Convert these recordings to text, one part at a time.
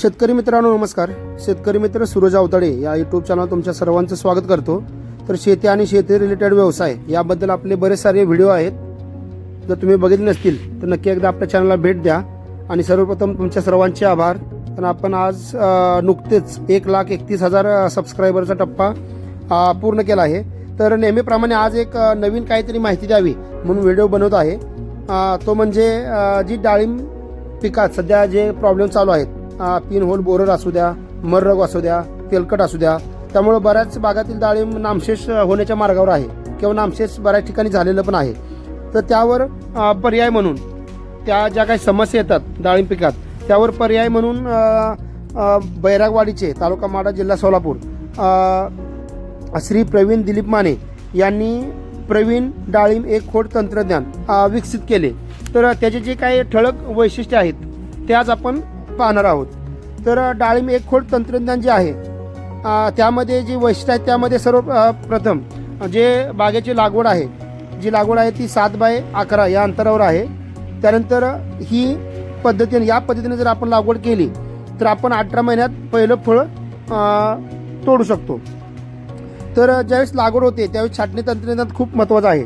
शेतकरी मित्रांनो नमस्कार. शेतकरी मित्र सूरज अवताडे या यूट्यूब चॅनल तुमच्या सर्वांचं स्वागत करतो. तर शेती आणि शेती रिलेटेड व्यवसाय याबद्दल आपले बरेच सारे व्हिडिओ आहेत. जर तुम्ही बघितले नसतील तर नक्की एकदा आपल्या चॅनलला भेट द्या. आणि सर्वप्रथम तुमच्या सर्वांचे आभार. कारण आपण आज नुकतेच एक लाख एकतीस हजार सबस्क्रायबरचा टप्पा पूर्ण केला आहे. तर नेहमीप्रमाणे आज एक नवीन काहीतरी माहिती द्यावी म्हणून व्हिडिओ बनवत आहे. तो म्हणजे जी डाळिंब पिकात सध्या जे प्रॉब्लेम चालू आहेत पिन होल बोरर असू द्या मर्रग असू द्या तेलकट असू द्या. त्यामुळे बऱ्याच भागातील डाळिंब नामशेष होण्याच्या मार्गावर आहे. किंवा नामशेष बऱ्याच ठिकाणी झालेलं पण आहे. तर त्यावर पर्याय म्हणून त्या ज्या काही समस्या येतात डाळिंब पिकात त्यावर पर्याय म्हणून बैरागवाडीचे तालुका माडा जिल्हा सोलापूर श्री प्रवीण दिलीप माने यांनी प्रवीण डाळिंब एक खोड तंत्रज्ञान विकसित केले. तर त्याचे जे काही ठळक वैशिष्ट्य आहेत ते आज आपण पाहणार आहोत. तर डाळिंब एक खोड तंत्रज्ञान जे आहे त्यामध्ये जी वैशिष्ट्य आहेत त्यामध्ये सर्व प्रथम जे बागेची लागवड आहे जी लागवड आहे ती सात बाय अकरा या अंतरावर आहे. त्यानंतर ही पद्धतीने या पद्धतीने जर आपण लागवड केली तर आपण अठरा महिन्यात पहिलं फळ तोडू शकतो. तर ज्यावेळेस लागवड होते त्यावेळेस छाटणी तंत्रज्ञान खूप महत्त्वाचं आहे.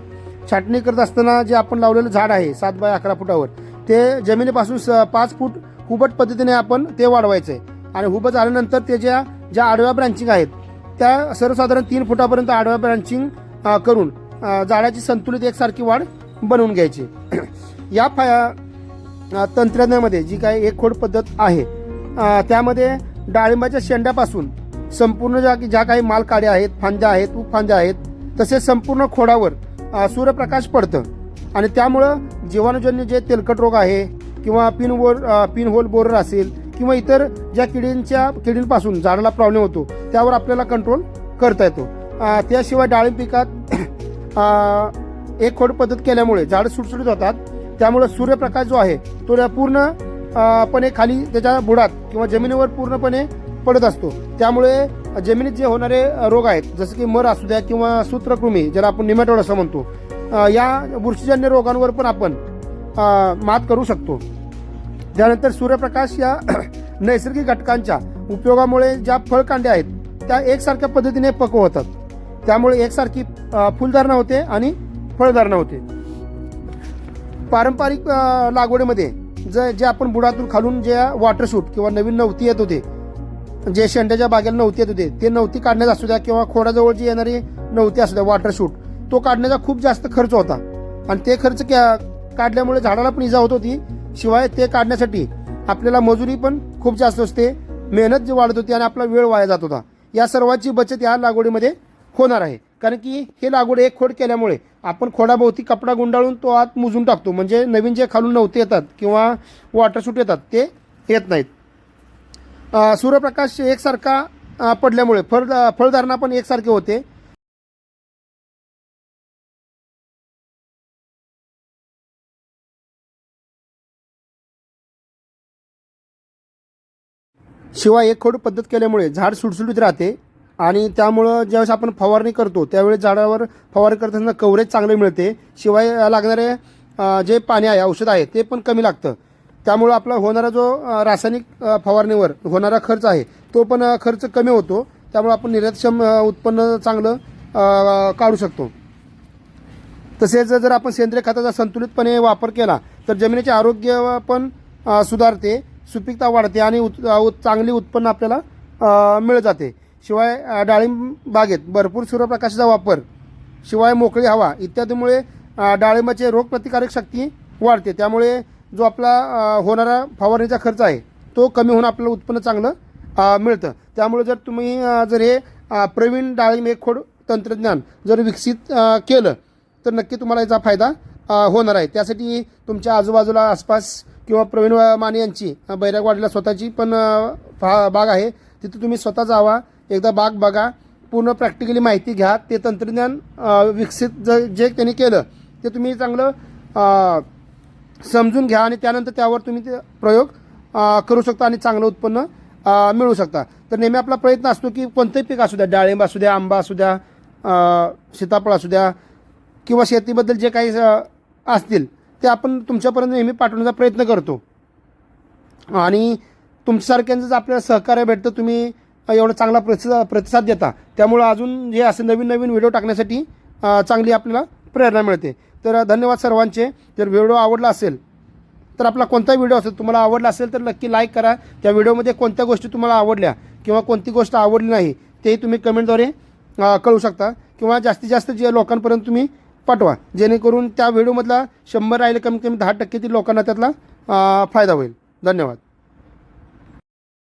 छाटणी करत असताना जे आपण लावलेलं झाड आहे सात बाय अकरा फुटावर ते जमिनीपासून स पाच फूट हुबट पद्धतीने आपण ते वाढवायचं. आहे आणि हुबट झाल्यानंतर त्याच्या ज्या आडव्या ब्रांचिंग आहेत त्या सर्वसाधारण तीन फुटापर्यंत आडव्या ब्रांचिंग करून झाडाची संतुलित एकसारखी वाढ बनवून घ्यायची. या फा तंत्रज्ञानामध्ये जी काही एक खोड पद्धत आहे त्यामध्ये डाळिंबाच्या शेंड्यापासून संपूर्ण ज्या ज्या काही मालकाड्या आहेत फांद्या आहेत उपफांद्या आहेत तसेच संपूर्ण खोडावर सूर्यप्रकाश पडतं. आणि त्यामुळं जीवाणूजन्य जे तेलकट रोग आहे किंवा pin or pin hole borer असेल किंवा इतर ज्या किडींच्या किडींपासून झाडाला प्रॉब्लेम होतो त्यावर आपल्याला कंट्रोल करता येतो. त्याशिवाय डाळिंब पिकात एक खोड पद्धत केल्यामुळे झाडं सुटसुटीत होतात. त्यामुळे सूर्यप्रकाश जो आहे तो पूर्ण पणे खाली त्याच्या बुडात किंवा जमिनीवर पूर्णपणे पडत असतो. त्यामुळे जमिनीत जे होणारे रोग आहेत जसं की मर असू द्या किंवा सूत्रकृमी ज्याला आपण निमॅटोड असं म्हणतो या बुरशीजन्य रोगांवर पण आपण मात करू शकतो. त्यानंतर सूर्यप्रकाश या नैसर्गिक घटकांच्या उपयोगामुळे ज्या फळकांड्या आहेत त्या एकसारख्या पद्धतीने पक्व होतात त्यामुळे एकसारखी फुलधारणा होते आणि फळधारणा होते. पारंपरिक लागवडीमध्ये जे जे आपण बुडातून खालून जे वॉटरशूट किंवा नवीन नवती येत होते जे शेंड्याच्या बागेला नवती येत होते ते नवती काढण्यात असू द्या किंवा खोडाजवळ जी येणारी नवती असू द्या वॉटरशूट तो काढण्याचा खूप जास्त खर्च होता. आणि ते खर्च क्या- काढल्यामुळे झाडाला पण इजा होत होती शिवाय ते काढण्यासाठी आपल्याला मजुरी पण खूप जास्त असते मेहनत जी वाढत होती आणि आपला वेळ वाया जात होता. या सर्वांची बचत या लागवडीमध्ये होणार आहे. कारण की हे लागवड एक खोड केल्यामुळे आपण खोडाभोवती कपडा गुंडाळून तो आत मुजून टाकतो. म्हणजे नवीन जे खालून नव्हते येतात किंवा वॉटरसूट येतात ते येत नाहीत. सूर्यप्रकाश एकसारखा पडल्यामुळे फळ फळधारणा पण एकसारखे होते. शिवाय एक खोड पद्धत केल्यामुळे झाड सुटसुटीत राहते आणि त्यामुळं ज्यावेळेस आपण फवारणी करतो त्यावेळेस झाडावर फवारणी करताना कव्हरेज चांगले मिळते. शिवाय लागणारे जे पाणी आहे औषध आहे ते पण कमी लागतं. त्यामुळं आपला होणारा जो रासायनिक फवारणीवर होणारा खर्च आहे तो पण खर्च कमी होतो. त्यामुळे आपण निर्यातक्षम उत्पन्न चांगलं काढू शकतो. तसेच जर आपण सेंद्रिय खताचा संतुलितपणे वापर केला तर जमिनीचे आरोग्य पण सुधारते. सुपीकता वाढते आणि उत, उत- चांगली उत्पन्न आपल्याला मिळ मिळत जाते. शिवाय डाळिंब बागेत भरपूर सूर्यप्रकाशाचा वापर शिवाय मोकळी हवा इत्यादीमुळे डाळिंबाचे रोगप्रतिकारक शक्ती वाढते. त्यामुळे जो आपला होणारा फवारणीचा खर्च आहे तो कमी होऊन आपल्याला उत्पन्न चांगलं मिळतं. त्यामुळे जर तुम्ही जर हे प्रवीण डाळिंब एक खोड तंत्रज्ञान जर विकसित केलं तर नक्की तुम्हाला याचा फायदा होणार आहे. त्यासाठी तुमच्या आजूबाजूला आसपास किंवा प्रवीण माने यांची बैरागवाडीला स्वतःची पण फा बाग आहे. तिथं तुम्ही स्वतः जावा एकदा बाग बघा पूर्ण प्रॅक्टिकली माहिती घ्या ते तंत्रज्ञान विकसित ज जे त्यांनी केलं ते तुम्ही चांगलं समजून घ्या आणि त्यानंतर त्यावर तुम्ही ते प्रयोग करू शकता आणि चांगलं उत्पन्न मिळू शकता. तर नेहमी आपला प्रयत्न असतो की कोणतंही पीक असू द्या डाळिंब असू द्या आंबा असू द्या सीताफळ असू द्या किंवा शेतीबद्दल जे काही असतील ते आपण तुमच्यापर्यंत नेहमी पाठवण्याचा प्रयत्न करतो. आणि तुमच्यासारख्यांचं जर आपल्याला सहकार्य भेटतं तुम्ही एवढा चांगला प्रतिसाद प्रतिसाद देता. त्यामुळं अजून जे असे नवीन नवीन व्हिडिओ टाकण्यासाठी चांगली आपल्याला प्रेरणा मिळते. तर धन्यवाद सर्वांचे. जर व्हिडिओ आवडला असेल तर आपला कोणताही व्हिडिओ असेल तुम्हाला आवडला असेल तर नक्की लाईक करा. त्या व्हिडिओमध्ये कोणत्या गोष्टी तुम्हाला आवडल्या किंवा कोणती गोष्ट आवडली नाही तेही तुम्ही कमेंटद्वारे कळू शकता. किंवा जास्तीत जास्त जे लोकांपर्यंत तुम्ही पाठवा. जेणेकरून त्या व्हिडिओमधला शंभर राहिले कमीत कमी दहा टक्के ती लोकांना त्यातला फायदा होईल. धन्यवाद.